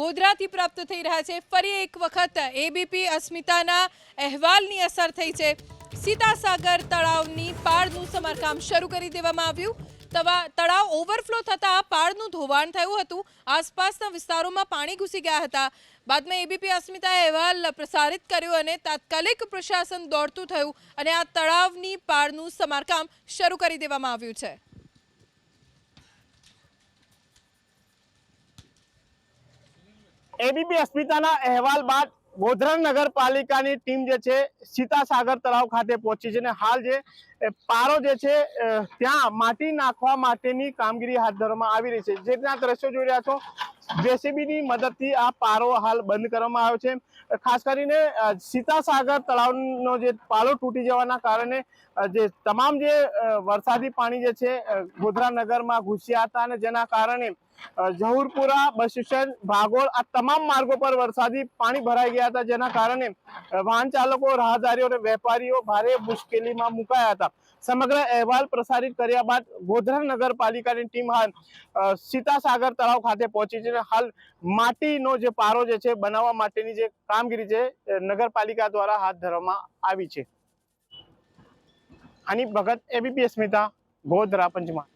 ગોધરાથી પ્રાપ્ત થઈ રહ્યા છે. ફરી એક વખત એબીપી અસ્મિતાના અહેવાલની અસર થઈ છે. સીતાસાગર તળાવની પાળનું સમારકામ શરૂ કરી દેવામાં આવ્યું. તવા, તળાવ ઓવરફ્લો થતાં પાળનું ધોવાણ થયું હતું. આસપાસના વિસ્તારોમાં પાણી ઘૂસી ગયા હતા. બાદમાં એબીપી અસ્મિતાએ અહેવાલ પ્રસારિત કર્યો અને તાત્કાલિક પ્રશાસન દોડતું થયું અને આ તળાવની પાળનું સમારકામ શરૂ કરી દેવામાં આવ્યું છે. એબીપી અસ્મિતાના અહેવાલ બાદ ગોધરા નગરપાલિકાની ટીમ જે છે સીતાસાગર તળાવ ખાતે પહોંચી છે અને હાલ જે પારો જે છે ત્યાં માટી નાખવા માટેની કામગીરી હાથ ધરવામાં આવી રહી છે. જે રીતના દ્રશ્યો જોઈ રહ્યા છો, જેસીબીની મદદથી આ પારો હાલ બંધ કરવામાં આવ્યો છે. ખાસ કરીને સીતાસાગર તળાવનો જે પારો તૂટી જવાના કારણે જે તમામ જે વરસાદી પાણી જે છે ગોધરા નગરમાં ઘૂસ્યા હતા અને જેના કારણે જહુરપુરા, બસ ભાગોળ આ તમામ માર્ગો પર વરસાદી પાણી ભરાઈ ગયા હતા, જેના કારણે વાહન ચાલકો, રાહદારીઓ અને વેપારીઓ ભારે મુશ્કેલીમાં મુકાયા હતા. સમગ્ર અહેવાલ પ્રસારિત કર્યા બાદ ગોધરા નગરપાલિકાની ટીમ હાલ સીતાસાગર તળાવ ખાતે પહોંચી છે હાલ માટીનો જે પારો જે છે, બનાવવા માટેની જે કામગીરી છે નગરપાલિકા દ્વારા હાથ ધરવામાં આવી છે. આની ભગત એબીપી સ્મિતા ગોધરા પંચમહાલ.